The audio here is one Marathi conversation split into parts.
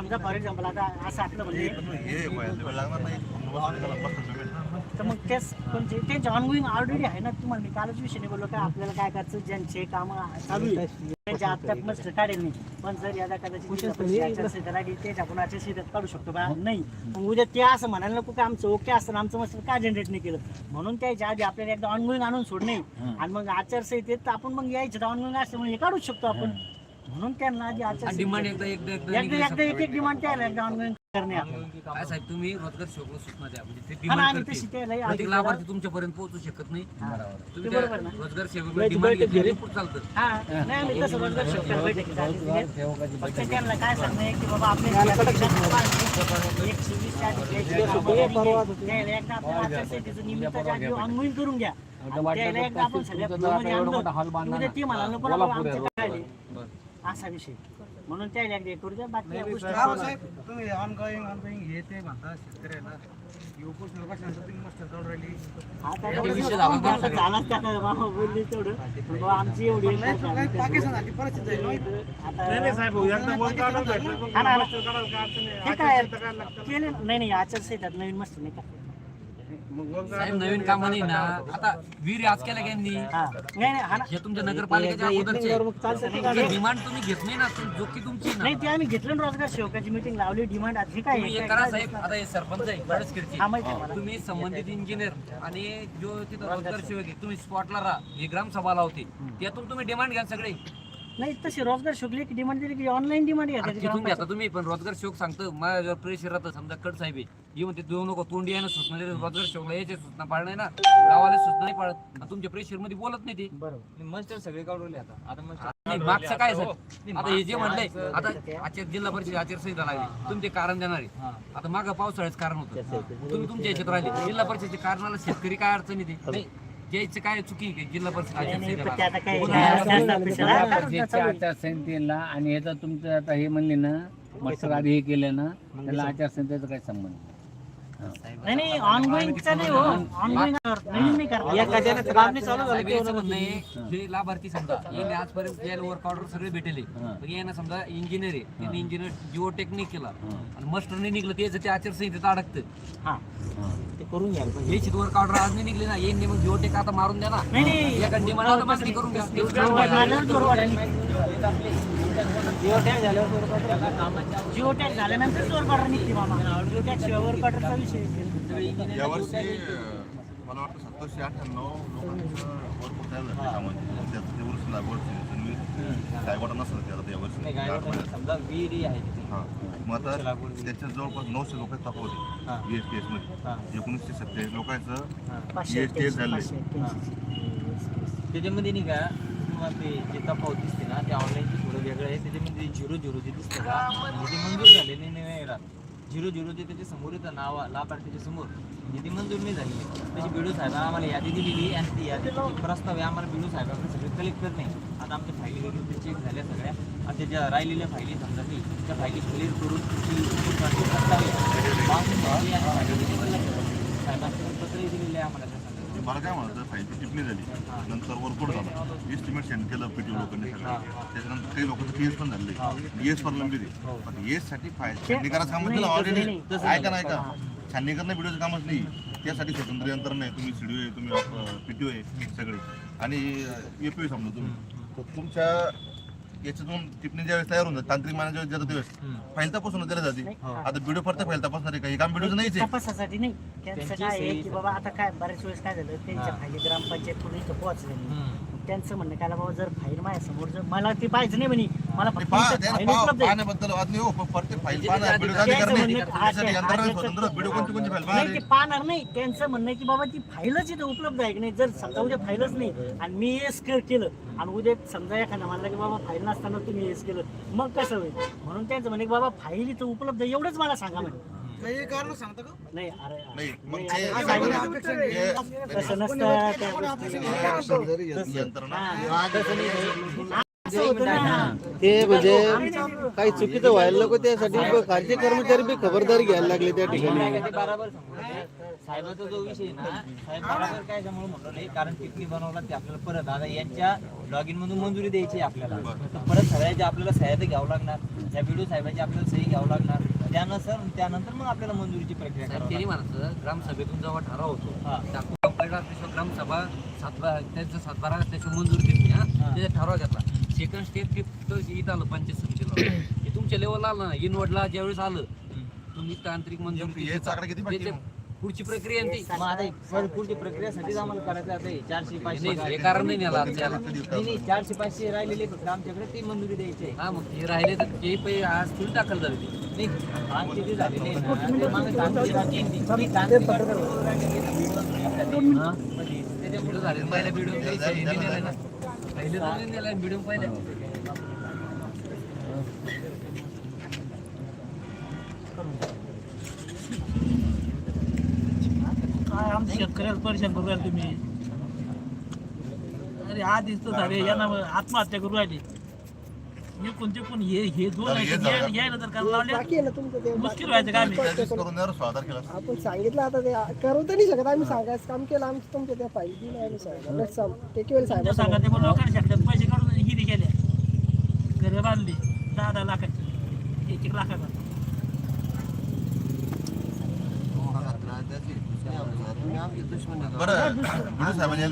समजा फॉर एक्झाम्पल आता असं आपलं म्हणजे हे. तर मग तेच पण ते- त्यांचे ऑनगोईंग ऑलरेडी आहे ना. तुम्हाला मी कालच विषय बोललो काय आपल्याला काय करायचं? ज्यांचे काम चालू आहे त्यांच्या आत्ता मस्त काढेल नाही पण जर यादा कदाचित त्याच्या आपण शेतात काढू शकतो का नाही. मग उद्या ते असं म्हणायला नको की आमचं ओके असतं आमचं मस्त का जनरेट नाही केलं? म्हणून त्याच्या आधी आपल्याला एकदा ऑनगोईंग आणून सोडणे. आणि मग आचारसंहितेत आपण मग यायचं. ऑनगोईंग असल्यामुळे हे काढूच शकतो आपण. म्हणून त्यांना आधी डिमांड आचारसंहिता एकदा एकदा एकदा एकदा एकदा एक एक डिमांड त्याला एकदा ऑनगोईंग करणे आपल्याला. काय साहेब तुम्ही रोजगार शोधलं सूचना द्या म्हणजे ते हा ना, डिमांड आम्ही करतील तशी त्याला प्रत्येक लाभार्थी तुमच्यापर्यंत पोहोचू शकत नाही. तुम्ही ते त्या बरोबर ना. रोजगार सेवेकडे डिमांड घेतली खूप चालतं. हा नाही आम्ही तसं रोजगार शोधल्या बैठकीत आले. फक्त त्यांना काय सांगणं आहे की बाबा आपल्या एकशे वीस च्या आधी द्यायची कामं नाही. त्याला एकदा आपल्या आचारसंहितेचं निमित्ताच्या आधी ongoing करून घ्या. आणि त्याला एकदा आपण सगळ्या आणलं. की उद्या ती म्हणाल नको ना बाबा आमच्या काय आले. असा विषय म्हणून एकदा हे करू द्या बाकी या गोष्टी साहेब तुम्ही ऑनगोईंग ऑनगोईंग हे ते म्हणता शेतकऱ्याला आता विषय झाला का? झालाच बाबा बोलली तेवढं पण आमची एवढी नाही तर काय पाकिस्तानाची परिस्थिती आहे ना. आता साहेब एकदा वन काढून भेटलं हा ना. मस्त काढायला काय अडचण नाही. हे काय आचारसंहिता काय लागतं? केले नाही नाही आचारसंहितात नवीन मस्त नाही का साहेब नवीन कामं नाही ना. आता वीर आज केल्या यांनी हा. नाही नाही हा ना. हे तुमच्या नगरपालिकेच्या अगोदरचे. नाही डिमांड तुम्ही घेत नाही ना. तुम- जो की तुमची ना. ते आम्ही घेतलं ना रोजगार सेवकाची मीटिंग लावली. डिमांड हे काय तुम्ही करा साहेब. आता हे सरपंच आहे बडसकीरचे. हा माहिती आहे मला. तुम्ही संबंधित इंजिनियर आणि जो तिथं रोजगार सेवक आहे तुम्ही स्पॉटला राहा. हे ग्रामसभा लावते. त्यातून तुम्ही डिमांड घ्या सगळे. नाही तशी रोजगार शोधली की डिमांड दिली की ऑनलाईन डिमांड तिथून घेता तुम्ही पण रोजगार शोक सांगतो माझ्या प्रेशर राहतं. समजा कट साहेब आहे हे म्हणते देऊ नको तोंडी आहे ना सूचना देते. रोजगार शोकला याचे सूचना पाळणार ना गावाला सूचना नाही पाळत. आणि तुमच्या प्रेशरमध्ये बोलत नाही ते. बरोबर. मस्टर सगळे काढवले आता. आता मस्टर मागचं काय सर? आता हे जे म्हणलंय आता आचार जिल्हा परिषद आचारसंहिता लागली. तुम्ही ते कारण देणार. आहे आता मागं पावसाळ्याच कारण होतं. तुम्ही तुमच्या याच्यात राहिले. जिल्हा परिषदेच्या कारणाला शेतकरी काय अडचणी ते? नाही द्यायचं काय चुकी आहे का? जिल्हा परिषद आचारसंहिता. आचारसंहितेला आणि ह्याचा तुमचं आता हे म्हणले ना मस्टर आधी हे केलं ना त्याला आचारसंहितेचा काय संबंध? नाही नाही ऑनगोईंगचं नाही हो. ऑनगोईंग नवीन नाही करणार एखाद्याने काम नाही चालू साहेब, याचं म्हणणं आहे जे लाभार्थी समजा यांनी आजपर्यंत ज्याला वर्क ऑर्डर सगळे भेटले. मग यांना समजा इंजिनियर आहे. त्यांनी इंजिनियर जिओ टेक्निक केला. आणि मास्टर नाही निघलं त्याचं ते आचारसंहितेत अडकतं. हा. ते करून घ्यायला पाहिजे. याची वर्क ऑर्डर आज नाही निघली ना. यांनी मग जिओ टेक आता मारून द्या ना. नाही नाही. या कंडिमाला जिओ टॅक्स झाल्यानंतर निघते मामा जिओ टॅक्स वर विषय. यावर्षी मला वाटतं सत्तावीसशे अठ्ठ्याण्णव लोकांचं वर्क तयार झालं कामाचे त्यात ते वर्ष लागवडचे गायवाटा नसलं ते आता यावर्षी आठ महिन्यात. समजा विहिरी आहे. हा. मग आता त्याच्यात जवळपास नऊशे लोक तफावत आहे बी एस टी एसमध्ये. एकोणीसशे सत्तेचाळीस लोकांचं एक्क्याऐंशी, झाले. त्याच्यामध्ये नाही का किंवा ते जे तफावत दिसते ना ते ऑनलाईनचे थोडं वेगळं आहे. त्याच्यामध्ये झिरो झिरो जे दिसतं का म्हणजे ते मंजूर झाले नाही राहत. झिरो झिरो जे त्याच्यासमोर येतं नाव लाभार्थीच्या समोर म्हणजे ती मंजूर नाही झाली त्याची बिडू साहेब आम्हाला यादी दिलेली आणि ती यादीचा प्रस्ताव आहे आम्हाला बिडू साहेबांकडे सगळे कलेक्ट करणे आता आमच्या फायली वगैरे चेक झाल्या सगळ्या. आता त्या ज्या राहिलेल्या फायली समजा ती त्या फायली क्लिअर करून ती प्रस्ताव आहे. साहेबांकडे पत्रही दिलेले आहे आम्हाला. मला काय म्हणतं फायली टिप्पणी झाली. नंतर वर्कआउट झाला. एस्टिमेट सेंड केलं पीटी लोकांनी सगळं. त्याच्यानंतर काही लोकांचं केस पण झाले येस पण लंबी पण येस साठी फाईल छाननी करायचं काम दिलं ऑलरेडी ऐका ना ऐका. छाननी करणं व्हिडिओचं कामच नाही. त्यासाठी स्वतंत्र यंत्रणा आहे. तुम्ही सीडीओ आहे तुम्ही पीटीओ आहे सगळे. आणि एपीओ समजा तुम्ही. तर याच्यातून टिप्पणी ज्यावेळेस तयार होऊन जाते तांत्रिक माना ज्यावेळेस जातात त्यावेळेस फाईल तपासून दिल्या जाते. आता व्हिडिओ फक्त फाईल तपासणार आहे का? हे काम नाहीच आहे. तपासासाठी नाही. त्यांचं काय आहे की बाबा आता काय बऱ्याच वेळेस काय झालं त्यांच्या फायली ग्रामपंचायत पूर्ण इथं पोहोचले त्यांचं म्हणणं काय बाबा जर फाईल माझ्यासमोर जर मला ते पाहिजे नाही म्हणे. मला फक्त फाईल उपलब्ध आहे. पाहण्याबद्दल वाद नाही हो. प्रत्येक फाईल पाहणार व्हिडिओ त्याचं म्हणणं- हा, ते- यंत्रणा हा, स्वतंत्र. त्याचं- व्हिडिओ कोणती कोणती फाईल नाही पाहणार नाही. त्यांचं म्हणणं आहे की बाबा ती फाईलच इथं उपलब्ध आहे की नाही? जर समजा उद्या फाईलच नाही आणि मी एस केलं आणि उद्या समजा एखादा म्हणला की बाबा फाईल नसताना तुम्ही एस केलं मग कसं होईल म्हणून त्यांचं म्हणे की बाबा फाईल इथं उपलब्ध आहे, एवढंच मला सांगा म्हणे काही कारण सांगता का नाही अरे नाही मग नाही, ते आता सांगितलं- सांगितलं. तसं नसतं त्या गोष्टी. यंत्रणा तसं नाही. असं होतं ना. ते म्हणजे काही चुकीचं व्हायला नको त्यासाठी खालचे कर्मचारी बी खबरदारी घ्यायला लागले त्या ठिकाणी साहेबाचा जो विषय ना साहेब बरोबर काय त्यामुळे म्हणतो नाही कारण टिपणी बनवला ते आपल्याला परत आता यांच्या लॉगिन मधून मंजुरी द्यायची आपल्याला. तर परत सगळ्याची आपल्याला सह्या तर घ्यावं लागणार त्या व्हिडिओ साहेबाची आपल्याला सही घ्यावं लागणार त्यानुसार त्यानंतर मग आपल्याला मंजुरीची प्रक्रिया त्यांनी म्हणायचं ग्रामसभेतून जेव्हा ठराव होतो. ग्रामसभा सातबारा त्यांचं सातबारा त्याची मंजुरी दिली हा. त्याचा ठराव घेतला. सेकंड स्टेप ते इथं आलं पंचायत समितीला. हे तुमच्या लेवलला आलं ना इनवडला ज्यावेळेस आलं तुम्ही तांत्रिक मंजुरी पुढची प्रक्रिया ती. मग आता पुढची प्रक्रियासाठीच आम्हाला करायचं आता हे चारशे पाचशे नाही, हे कारण नाही नेला. नाही नाही चारशे पाचशे राहिलेले फक्त आमच्याकडे ते मंजुरी द्यायची आहे. हा मग ते राहिले तर ते पै आज थोडी दाखल झाले ते. नाही आमचे जे झालेले आहे ना, ते मागे तांत्रिक- तांत्रिक- तांत्रिक त्याच्या पुढे झाले. पहिल्या पहिले दोन नेलाय व्हिडिओ पहिले आमच्या शेतकऱ्याला परेशान करू राहिले तुम्ही. अरे आधीच तर झाले यांना आत्महत्या करू राहिले. हे कोणते कोण हे हे दोन. आहे यायला तर करायला लावले बाकी आहे ना तुमचं ते मुश्किल व्हायचं करून द्या आपण सांगितलं आता ते करू तर नाही शकत. आम्ही सांगायचं काम केलं आमचं तुमच्या त्या फाईल दिलं आम्ही सांगितलं Let's some. take care तुमच्या साहेब सांगा ते पण लोकांनी शकतात पैसे काढून हिरी केल्या. घरे बांधली दहा दहा लाखाची. एक एक लाखाचा. बरं. साहेबांनी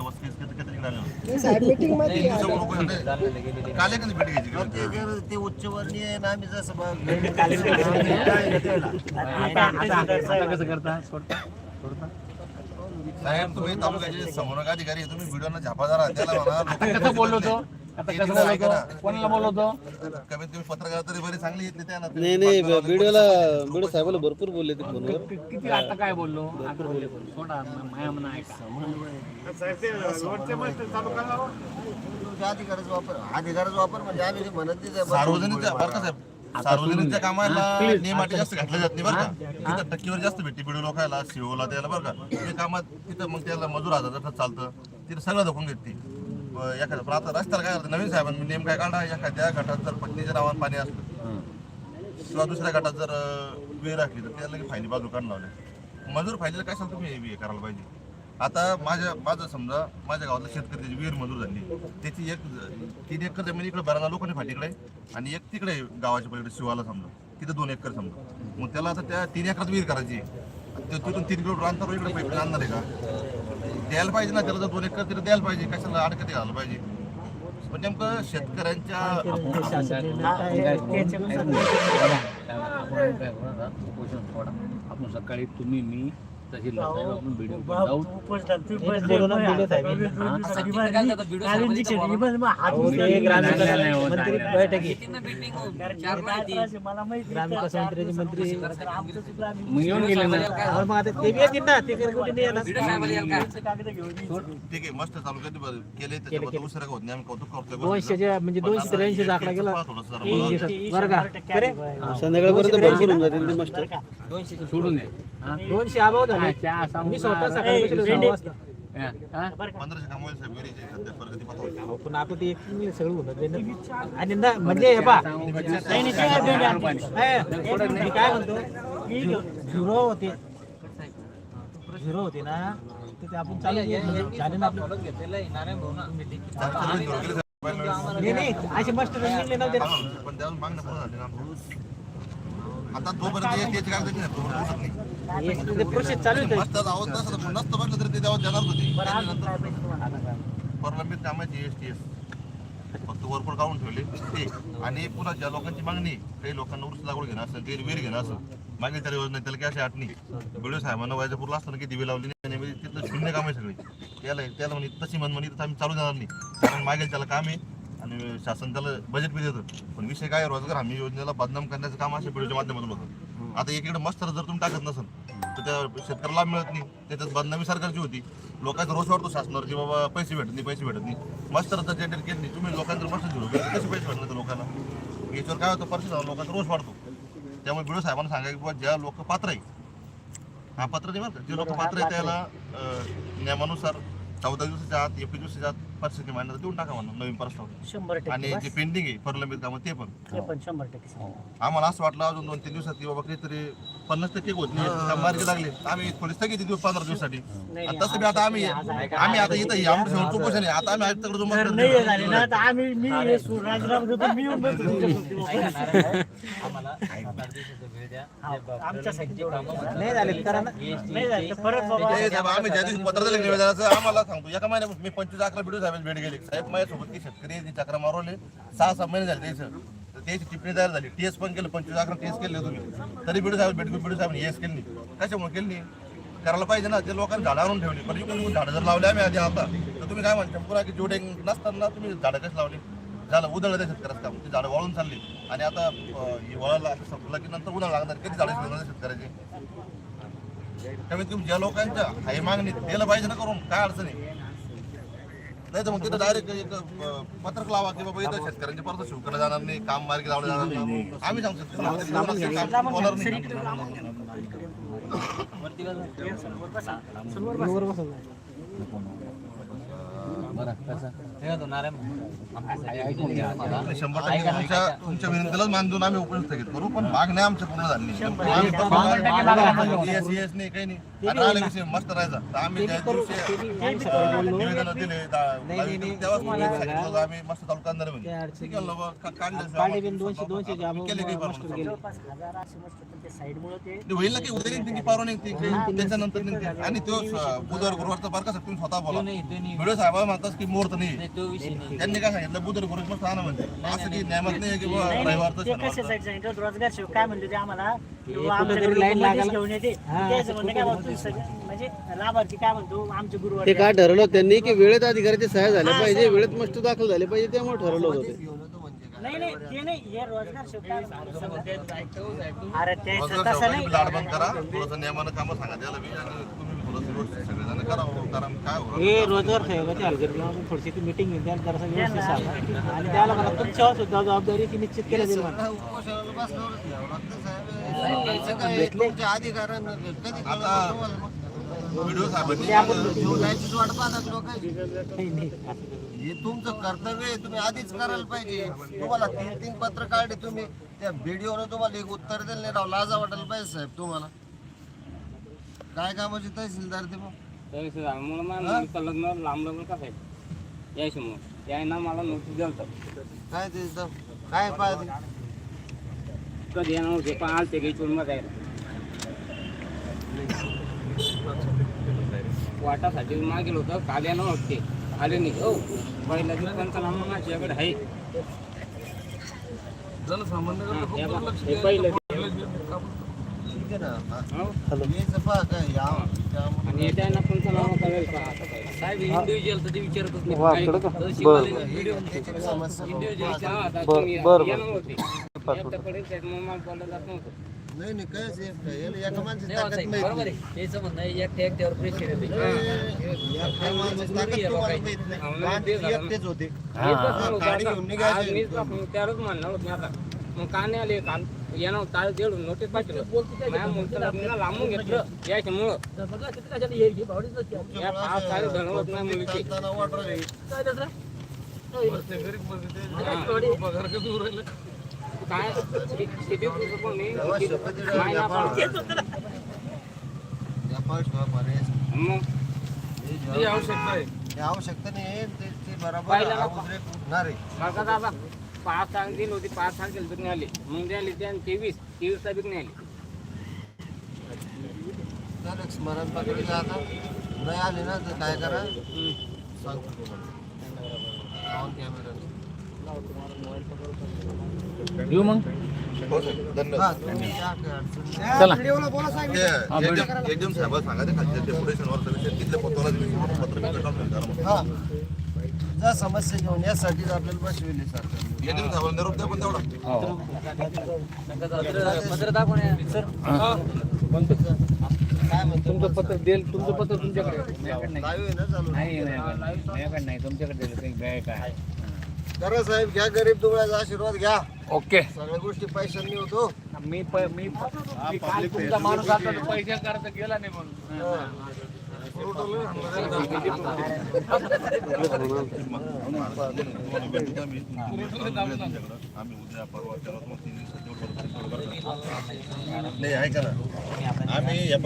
वस्तू आले होते साहेब मीटिंगमध्ये. काल भेट घ्यायची का? ते उच्चवर्णीय आहे ना आम्ही जसं आता आता कसं करता? सोडता सोडता साहेब तुम्ही तालुक्याचे अधिकारी आहे, तुम्ही व्हिडिओना झापा जरा. त्याला म्हणा लोकं बोललो होतो आता कसं. कोणाला कमीत कमी पत्रकार तरी बरी चांगली येते नाही नाही व्हिडिओला व्हिडिओ साहेबाला भरपूर बोलले ते फोनवर. किती आता काय बोललो? आता बोललो. सोडा माया म्हणा ऐका. साहेब हो. अधिकाराचा वापर अधिकाराचा वापर म्हणजे आम्ही म्हणत नाही सार्वजनिक बरं का साहेब? सार्वजनिकच्या कामाला जास्त घातल्या जात नाही बरं का? तिथं टक्केवर जास्त भेटते बिडू लोकायला शिवला त्याला बरं का? ते कामात तिथं मग त्याला मजूर जसं चालतं तिथं सगळं धोकून घेते. एखादं पण आता रस्त्याला काय करतं? नवीन साहेबांनी नेम काय काढा एखाद्या गटात जर पत्नीच्या नावानं पाणी असतं किंवा दुसऱ्या गटात जर विहीर असली तर त्याला फायली बाजू काढून लावले. मजूर फायलीला काय सांगतो तुम्ही हे करायला पाहिजे? आता माझ्या माझं समजा माझ्या गावातला शेतकरी त्याची विहीर मंजूर झाली. त्याची एक तीन एकर जमीन इकडे बराला लोकांनी फाटीकडे आणि एक तिकडे गावाच्या पलीकडे शिवाला समजा. तिथे दोन एकर समजा. मग त्याला आता त्या तीन एकरात विहीर करायची तिथून तीन किलोमीटर अंतर इकडे पाईपलाईन आणणार आहे का? द्यायला पाहिजे ना त्याला जर दोन एकर तरी द्यायला पाहिजे कशाला अडकती घालायला पाहिजे पण नेमकं शेतकऱ्यांच्या आपण आपण सकाळी तुम्ही मी तहसील आपण व्हिडिओ जाऊ कितींना meeting होऊन चार माहिती मला माहिती ग्रामविकास मंत्र्याचे मंत्री। मग येऊन गेले ना मग आता ते बी येतील ना ते काही कुठे नाही येणार व्हिडिओ साहेबाला यायला काय? कागद घेऊन ठीक आहे मस्त तालुक्यात बरं केले त्याच्याबद्दल उसरा होत नाही आम्ही कौतुक करतोय दोनशेच्या म्हणजे दोनशे त्र्याऐंशी दाखला गेला थोडंसं जरा बघा. बरं का बरे संध्याकाळपर्यंत भरपूर होऊन जातील ते मस्त। दोनशे सोडून दे हा? दोनशे अभाव झाले हा, चहा सांगू मी स्वतः का? सकाळी बसलो सहा वाजता. हा, हा? पंधराशे कमवायला साहेब वेळेचे सध्या प्रगती पथावर अहो, पण आता ते एक सगळं ना. आणि ना म्हणजे हे पा? नाही, नाही? मी काय म्हणतो झिरो होते झिरो होते ना तर ते आपण चालू केलं. म्हणजे झाले ना आपलं. नाही नाही असे मस्त निघले नव्हते ना. पण त्यावर मागणं पूर्ण झाली ना. आता तोपर्यंत एक त्याची कागद नाही तोपर्यंत पोचत नाही हे ते प्रोसेस चालू नसतं तरी ते जाणार होते. कामाची एस टी एस फक्त वरपूर काढून ठेवले. ते आणि पुन्हा ज्या लोकांची मागणी. काही लोकांना ऊस लागवड घेणं असेल काही विहीर घेणं असेल मागे त्याला योजना त्याला काय अशी आठणी बिडू साहेबांना वैजापूरला असताना की दिवे लावली नाही आणि तिथलं शून्य काम आहे सगळी. त्याला त्याला म्हणे तशी मन म्हणे आम्ही चालू देणार नाही. कारण मागेल त्याला काम आहे आणि शासन त्याला बजेट बी देतं. पण विषय काय रोजगार हमी योजनेला बदनाम करण्याचं काम अशा बिडूच्या माध्यमातून होतं. आता एकीकडे मस्त जर तुम्ही टाकत नसेल तर त्या शेतकऱ्याला लाभ मिळत नाही. त्याच्यात बदनामी सरकारची होती. लोकांचा रोष वाटतो शासनावर की बाबा पैसे भेटत नाही पैसे भेटत नाही. मस्त जर जनरेट केली नाही. तुम्ही लोकांचं मस्त झिरो कसे पैसे भेटणार त्या लोकांना? याच्यावर काय होतं परिस्थिती लोकांचा रोष वाढतो. त्यामुळे बिळू साहेबांना सांगा की बाबा ज्या लोक पात्र आहे हा पात्र नाही बरं जे लोक पात्र आहे त्याला अं, नियमानुसार चौदा दिवसाच्या आत एकवीस दिवसाच्या आत परिस्थिती महिन्यात देऊन टाका म्हणून नवीन प्रस्ताव. शंभर आणि टक्के जे. पेंडिंग आहे प्रलंबित कामं ते पण. ते पण शंभर टक्के आम्हाला असं वाटलं अजून दोन तीन दिवसात की बाबा काहीतरी पन्नास टक्के होत नाही. मार्गी लागले. आम्ही थोडी स्थगिती देऊ पंधरा दिवसासाठी. नाही, आणि तसं बी आता आम्ही आम्ही आता इथं हे आमचं शेवट कुपोषण आहे आता आम्ही आयुक्ताकडे जो जर मत नाही झाले ना तर आम्ही मी हे सु- राजीनामा देतो मी येऊन बसतो तुमच्यासोबत. ऐका ना, आम्हाला सात आठ दिवसाचा वेळ द्या. हा, आमच्यासाठी जेवढं नाही झाले करा ना नाही झालं तर परत बाबा ते साहेब, आम्ही ज्या दिवशी पत्र दिलं निवेदनाचं आम्हाला सांगतो. एका महिन्यात मी पंचवीस अकरा व्हिडिओ साहेब भेट गेले. साहेब माझ्यासोबत ते शेतकरी आहेत, चक्र मारवले सहा सहा महिने झाले त्याचं. तर त्याची टिप्पणी तयार झाली. टीएस पण केलं पंचवीस अकरा टीएस केले तुम्ही. तरी बीडू साहेब भेट बीडू साहेब एस केली नाही. कशामुळे केली नाही? करायला पाहिजे ना ते लोकांनी झाडं आणून ठेवली. पण इकडून झाडं जर लावले आम्ही आधी आता तर तुम्ही काय म्हणता पुरा की जोडे नसताना तुम्ही झाडं कशी लावली? झालं उधळलं त्या शेतकऱ्याचं काम. ते झाडं वाळून चालली. आणि आता अं, ही वळाला संपलं की नंतर उन्हाळा लागणार. किती झाडं शिकवणार शेतकऱ्याचे? कमीत कमी ज्या लोकांच्या हाय मागणी दिलं पाहिजे ना करून. काय अडचण आहे? नाही तर मग तिथं डायरेक्ट एक अं, पत्रक लावा की बाबा इथं शेतकऱ्यांचे परत शिव केलं जाणार नाही काम मार्गी लावलं जाणार नाही. आम्ही सांगतो काम होणार नाही. बरोबर बसवलं. हे तुमच्या विनंतीलाच मानून आम्ही उपयोग स्थगित करू पण मागण्या आमच्या पूर्ण झाली. काही नाही. विषय मस्त राहायचा. तर आम्ही त्या दिवशी निवेदन दिले तेव्हाच तुम्ही सांगितलं होतं. आम्ही मस्त तालुका अंदर म्हणजे का- होईल ना की उद्या निघते की परवा निघते की त्याच्यानंतर निघते आणि तो बुधवार गुरुवारचा बार कसा? तुम्ही स्वतः बोला. नाही ते नाही. व्हिडिओ साहेब म्हणतात की मुहूर्त नाही नाही, तो विषय नाही. त्यांनी काय सांगितलं? म्हणते. असं की न्यायामत नाही की बुवा नाही, रविवार नाही, ते तर कशासाठी सांगितलं रोजगार सेवक काय म्हणले ते आम्हाला? की कुठेतरी बुवा आमच्याकडे line लोकं मध्येच लागायला- घेऊन येते. हा, त्याचं म्हणणं काय बाबा, तू सगळं- म्हणजे लाभार्थी काय म्हणतो? आमचे गुरुवार ते काय ठरवलं त्यांनी की वेळेत अधिकाऱ्याची सहाय्या झाल्या पाहिजे वेळेत मस्त दाखल झाले पाहिजे त्यामुळे ठरवलं होतं ते. नाही नाही ते नाही. हे रोजगार काय म्हणतो? अरे ते रोजगार तसं नाही. लाड बंद करा. थोडंसं नियमानं कामं सांगा. त्याला बी आणि तुम्ही बी थोडंसं व्यवस्थित सगळेजण करा हो, कारण काय हे रोजगार थोडीशी ती मीटिंग घेऊन द्याल जरासा व्यवस्थित सांगा. आणि त्याला म्हणा तुमच्यावर सुद्धा जबाबदारी ती निश्चित केली जाईल म्हणा. आता व्हिडिओ साहेबांनी नाही, नाही. हे तुमचं कर्तव्य आहे तुम्ही आधीच करायला पाहिजे. तुम्हाला तीन तीन पत्र काढले तुम्ही. त्या व्हिडिओनं तुम्हाला एक उत्तर दिलं नाही राव. लाजा वाटायला पाहिजे साहेब तुम्हाला. काय कामाचे तहसीलदार ते मग? लग्न लांब लग्न कसं आहे? यायच्यामुळे यायना मला नोटीस द्याल काय ते इथं? काय पाहते? कधी येणार होते? पण आलते काही चुलमध्ये वाटासाठी मागेल होतं. काल येणार होते. आले नाही. हो. पहिल्या दिवस त्यांचा नाम माझ्याकडे आहे. पहिलं ना हो. यायचं पहा आणि त्यांना का साहेब इंडिव्हिज्युअल तर ते विचारतच नाही काही. तहसीलवाले individual. त्याची समस्या individual च्या- आता तुम्ही येणार होते एकट्याकडे त्याच्यामुळे मला बोललं जात नव्हतं नाही नाही काय साहेब काय याला एका माणसाची नाही ताकद साहेब, माहिती बरोबर आहे त्याचं म्हणणं आहे एकट्या एकट्यावर प्रेशर येते एका माणसाची ताकद तुम्हाला माहीत नाही. गांधी एकटेच होते गाडी घेऊन आज निघायचे मीच मग त्यालाच म्हणणार होत मी आता मग का नाही आले काल येणार ताळ देऊन नोटीस लग्न लांबून घेतलं याच्यामुळं या पाच साडे धन होत नाही मुलीची करताना वाटर आहे. काय किती कोणी. मग हे आवश्यकता नाही ते ते बरोबर. उद्रेक उठणार आहे मला दादा पाच तारीख दिली होती पाच तारखेला तर नाही आली मग द्याली त्या तेवीस तेवीस तारीख नाही आली स्मरण पकडले आता. नाही आले ना तर काय करा? सांगतो तुम्हाला. येऊ मग? हो साहेब, नाही. ते एकदम साहेबाला सांगा ते खालच्या डेप्युटेशनवरचा विषय तिथल्या पत्राला पत्र त्या समस्या घेऊन यासाठीच आपल्याला बसविले सरकार एकदम साहेबाला निरोप द्या पण तेवढा. काय म्हणतो तुमचं पत्र देईल तुमचं पत्र तुमच्याकडे माझ्याकडे नाही. लाईव्ह आहे ना चालू. नाही नाही, माझ्याकडे नाही. तुमच्याकडे दिलं काही काय करा साहेब घ्या गरीब दुबळ्याचा आशीर्वाद घ्या. ओके. सगळ्या गोष्टी पैशांनी होतो. मी प- मी मी काल तुमचा माणूस आता पैसे करता गेला नाही म्हणून. आम्ही उद्या परवा त्याला तीन दिवसात नाही ऐका ना. आम्ही या